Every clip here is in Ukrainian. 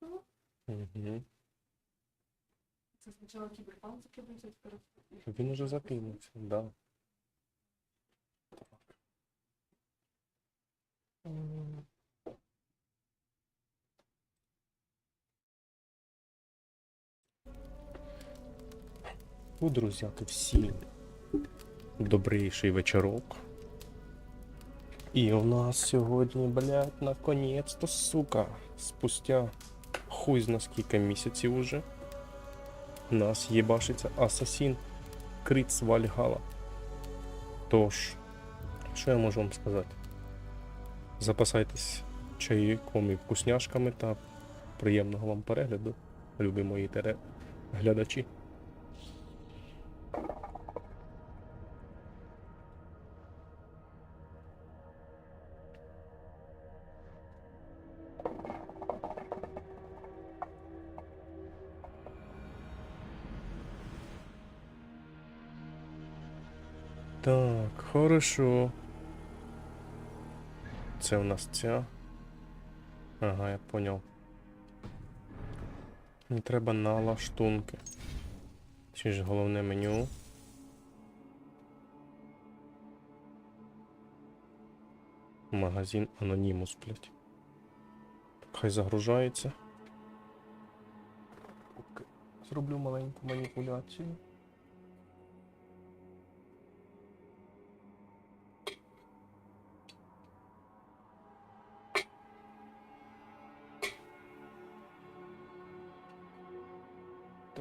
Угу. Це спочатку кіберпанк закидується, тепер. Він уже закинувся, да. М. Ну, друзяки, всім добрейший вечорок. І у нас сьогодні, блядь, наконець-то, сука, спустя хуй зна скільки місяців уже. Нас єбашиться Асасін Кріц Вальгала. Тож, що я можу вам сказати? Запасайтесь чайком і вкусняшками та приємного вам перегляду, любі мої тере... глядачі. Хорошо. Це у нас ця. Ага, я поняв. Мені треба налаштунки. Чи ж головне меню. Магазин Анонімус, блядь. Хай загружається. Зроблю маленьку маніпуляцію.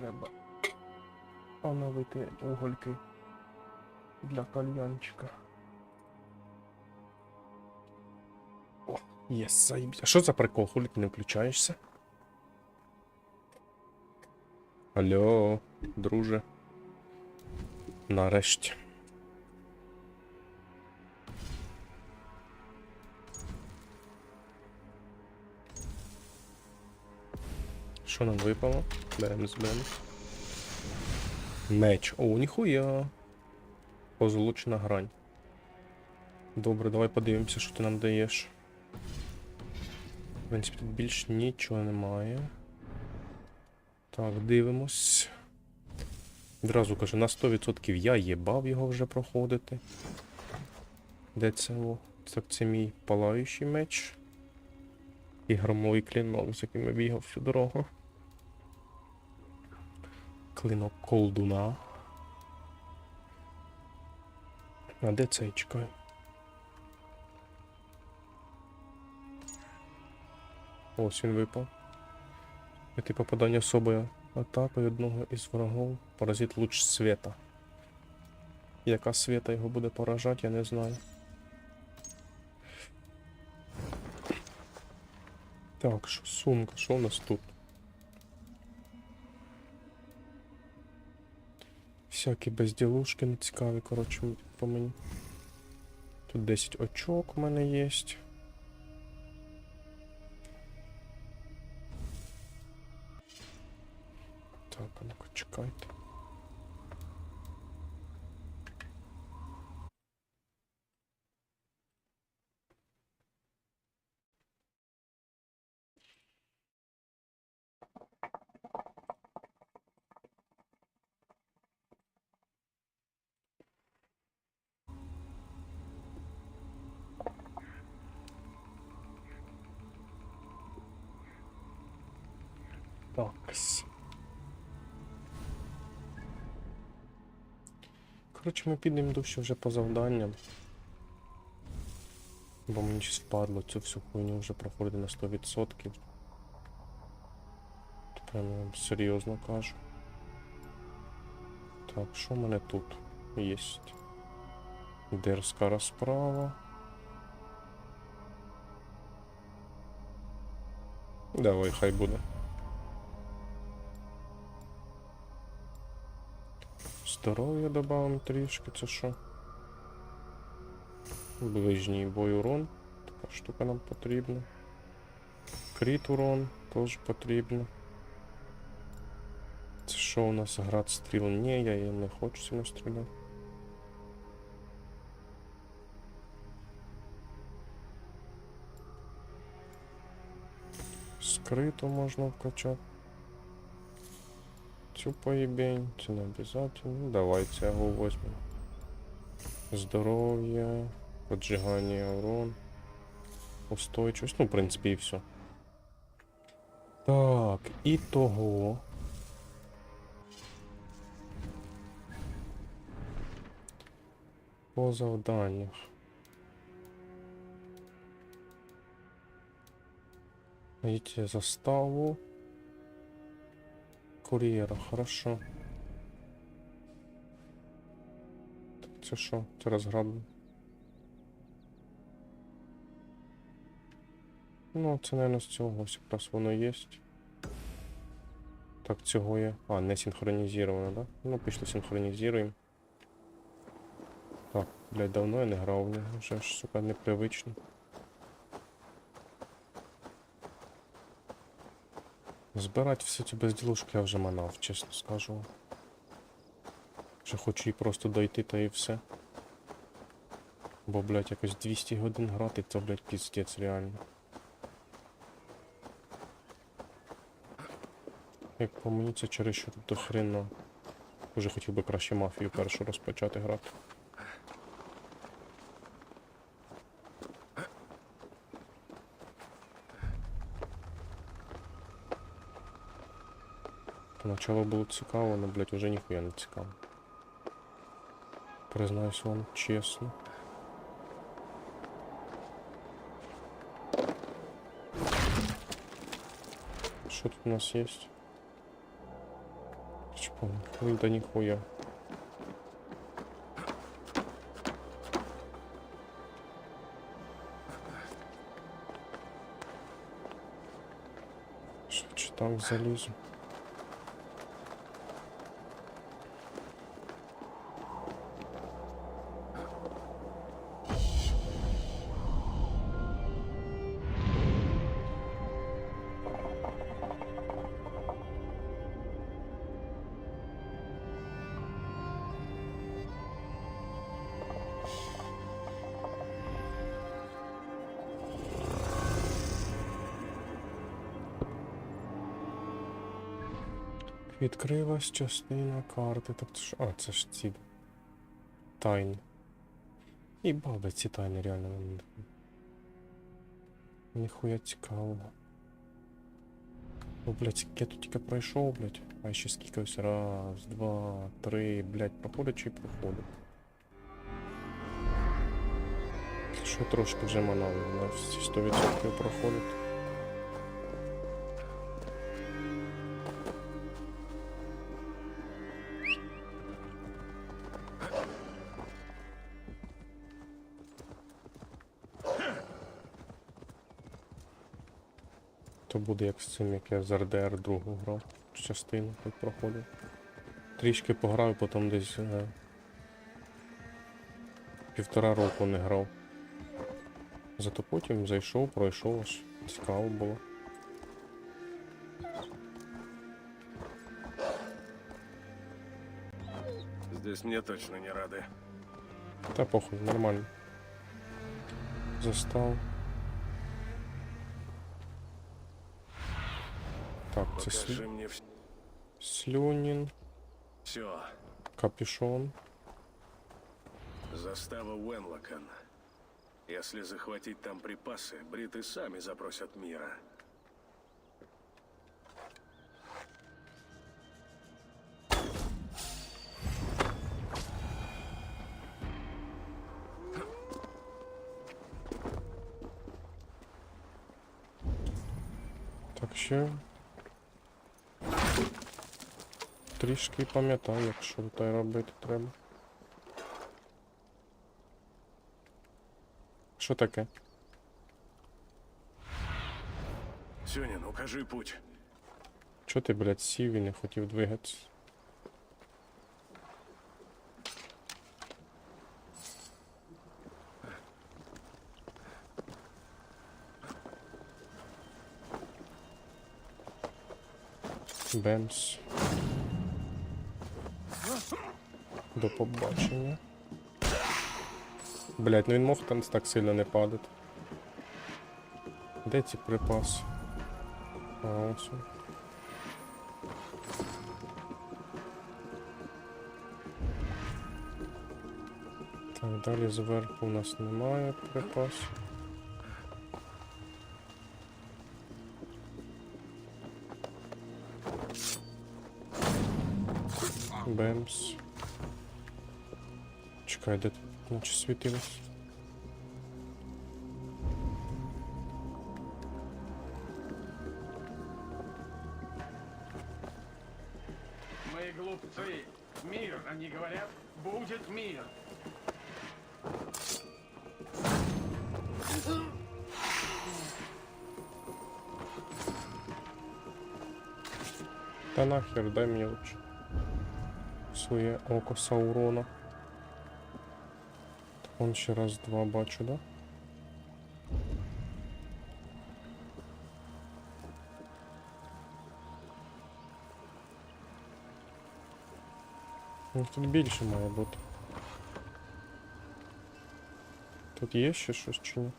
Треба оновити угольки для кальянчика. О, єс, заїбсь. А що за прикол? Хулі не включаєшся? Алло, друже. Нарешті. Що нам випало? Бемс, бемс. Меч. О, ніхуя. Позолочена грань. Добре, давай подивимося, що ти нам даєш. В принципі, тут більш нічого немає. Так, дивимось. Відразу кажу, на 100% я їбав його вже проходити. Де це? О? Так, це мій палаючий меч. І громовий клінок, з яким я бігав всю дорогу. Клинок колдуна. А де цей? Ось він випав. Це попадання особою атакою одного із ворогів. Паразит луч света. Яка света його буде поражати, я не знаю. Так, що сумка, що у нас тут? Всякі безділушки не цікаві, коротше, по мені. Тут 10 очок у мене є. Так, ну-ка, чекайте. Такс. Коротше, ми підемо дужче вже по завданням. Бо мені щось впадло цю всю хуйню вже проходити на 100%. Це Прямо я вам серйозно кажу. Так, що в мене тут є? Дерзка розправа. Давай, хай буде. Здоров'я добавимо трішки, це що? Ближній бой урон. Така штука нам потрібна. Кріт урон теж потрібно. Це що у нас град стріл? Ні, я її не хочу сильно стріляти. Відкрито можна вкачати. Цю поїбень, це не обов'язково. Ну, давай цього возьмемо. Здоров'я, поджигання урон, устойчивость. Ну, в принципі, і все. Так, і того. По завданнях. Найдите заставу. Кур'єра, хорошо. Так, це що? Це розграблення. Ну, це, наверное, з цього ось якраз воно є. Так, цього є. А, не синхронізовано, да? Ну, пішли синхронізуємо. Так, блядь, давно я не грав вже ж, сука, непривично. Збирати всі ці безділушки я вже манав, чесно скажу. Вже хочу і просто дойти та і все. Бо, блядь, якось 200 годин грати, це, блядь, піздець реально. Як по мені це через що до хрена. Уже хотів би краще мафію першу розпочати грати. Поначалу було цікаво, але, блядь, уже ніхуя не цікаво. Признаюсь вам чесно. Що тут у нас є? Чпом, ну да ніхуя. Швидше так залізу. Відкрилась частина карти. Це ж. А, це ж ці. Тайни. І баби ці тайни реально мені. Ніхуя цікаво. Ну, блядь, я тут тільки пройшов, блядь. А ще скільки ось раз, два, три, блядь, проходить чи проходить. Що трошки вже манав, на всі 100% проходить. Буде як з цим, як я з РДР другу грав. Частину так проходив. Трішки пограв, потім десь е, півтора року не грав. Зато потім зайшов, пройшов аж цікаво було. Здесь мне точно не рады. Та похуй, нормально. Застав. Так, це слю... мне слюнін, все. капюшон. Застава Уэнлокон. Если захватить там припасы, бриты сами запросят мира. Так ще. Трішки пам'ятаю, якщо й робити треба. Що таке? Сюнин, укажи путь. Чо ти, блядь, сів і не хотів двигатися? Бемс. До побачення. Блять, ну він мог там так сильно не падати. Де ці припаси? хаосу. Так, далі зверху у нас немає припасів. Бемс. Чекай, де тут наче світилось? Мы глупцы. Мир, они говорят, будет мир. Та нахер, дай мені лучше. Своє око Саурона. Так, Вон ще раз два бачу, да? Ну, Тут більше має бути. Тут є ще щось чи ні?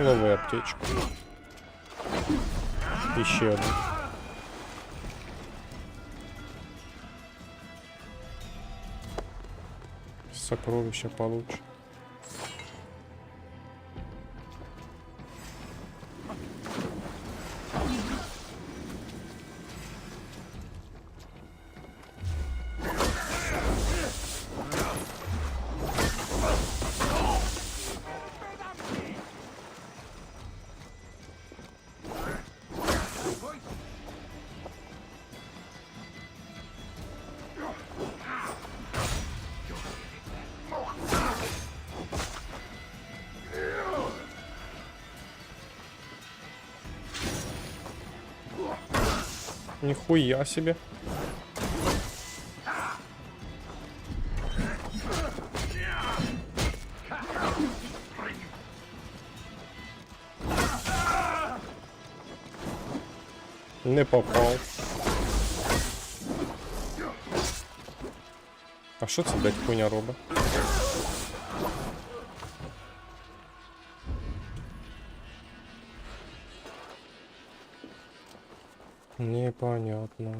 Лови аптечку. І ще одну. Сокровища получше. Нихуя себе. Не попав. А що це, блядь, хуйня робить? Непонятно.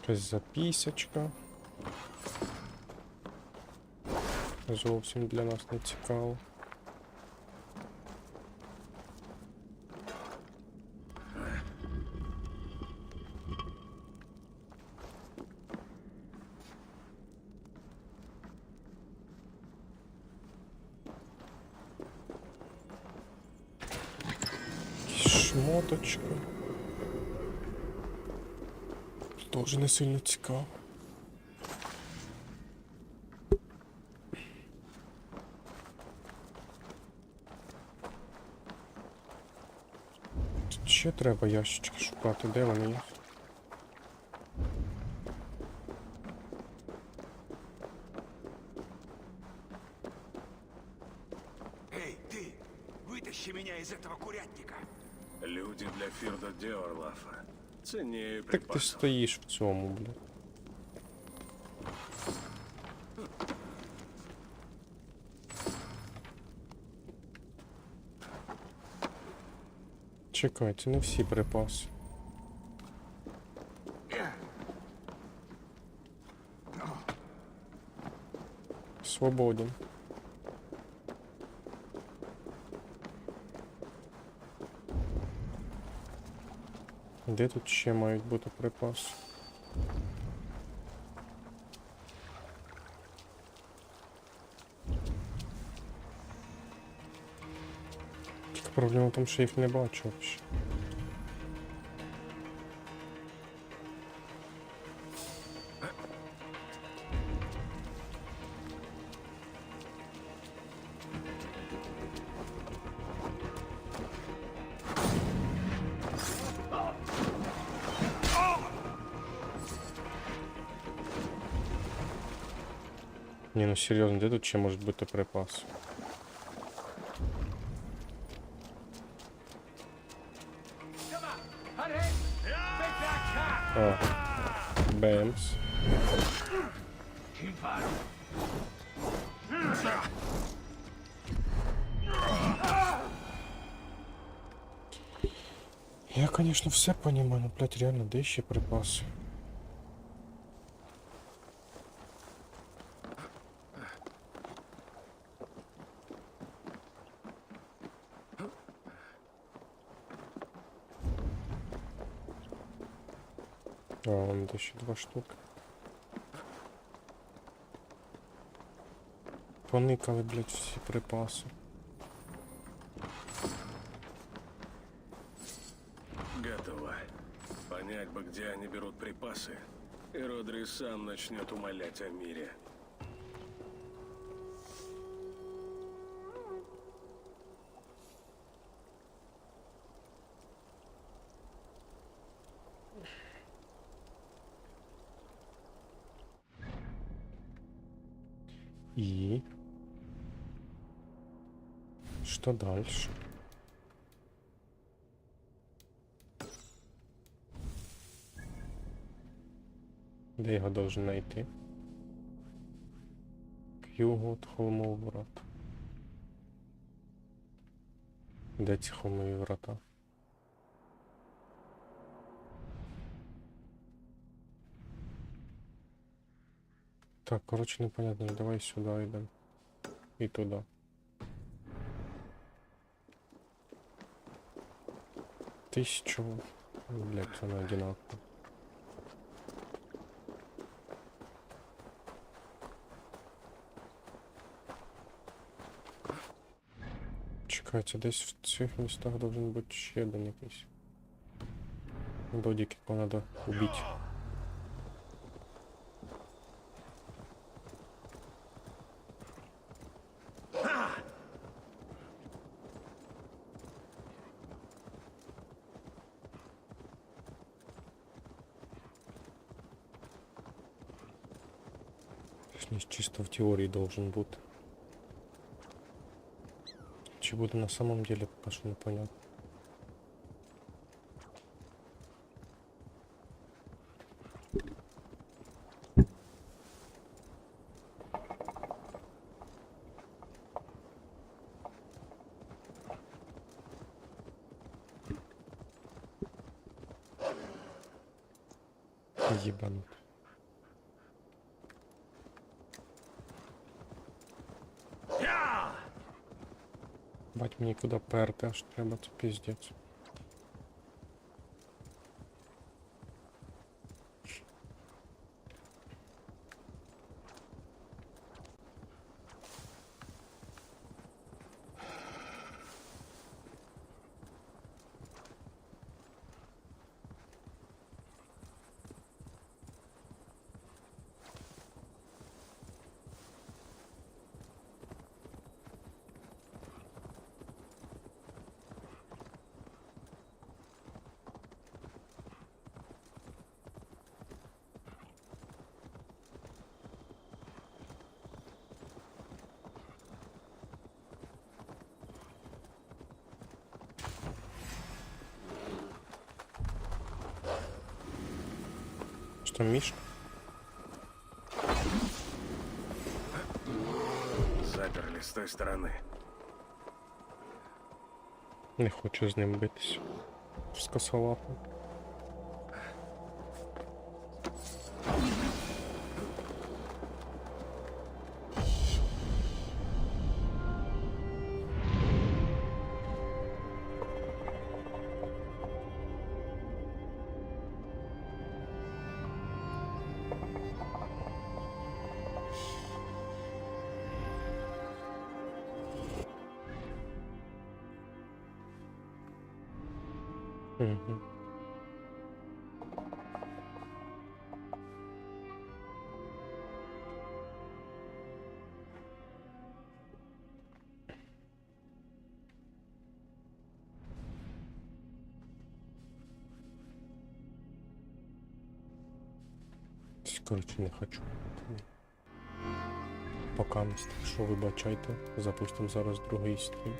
Якась записочка. Зовсім для нас не цікаво. Шмоточка. Тоже не сильно цікаво. Ще треба ящички шукати, де вони є? Люди для Фирда Деорлафа. Ценнее Так ти стоїш в цьому, бля. Чекай, це не всі припаси. Свободен. Де тут ще мають бути припаси? Проблема в тому, що їх не бачу взагалі. Ну серйозно, де тут ще можуть бути car! Ага. Бемс. Я, конечно, все понимаю, но, блядь, реально, де ще припаси? А, вон де ще два штуки. Поникали, блядь, всі припаси. Готово. Понять бы, где они берут припасы, и Родри сам начнет умолять о мире. Что дальше? Де його должен знайти? К югу від холмового врата. Де ці холмові врата? Так, короче, непонятно. Давай сюда йдемо. І туди. Тисячу. Блять, воно одинаково. Чекайте, десь в цих містах должен бути ще один якийсь. Додік, якого треба убити. Точніше, чисто в теорії должен бути. Чи буде на самом деле, пока що непонятно. Ебанут. Бать мені куди перти, аж треба, це піздець. Що там Міш? Заперли с той стороны. Не хочу з ним битись. З Коротше, не хочу. Пока місць, що вибачайте, запустимо зараз другий стрім.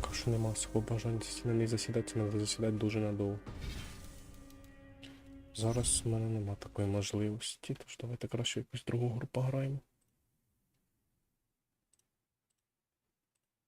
Поки що нема свого бажання на них засідати, треба засідати дуже надовго. Зараз в мене нема такої можливості, тож давайте краще якусь другу гру пограємо.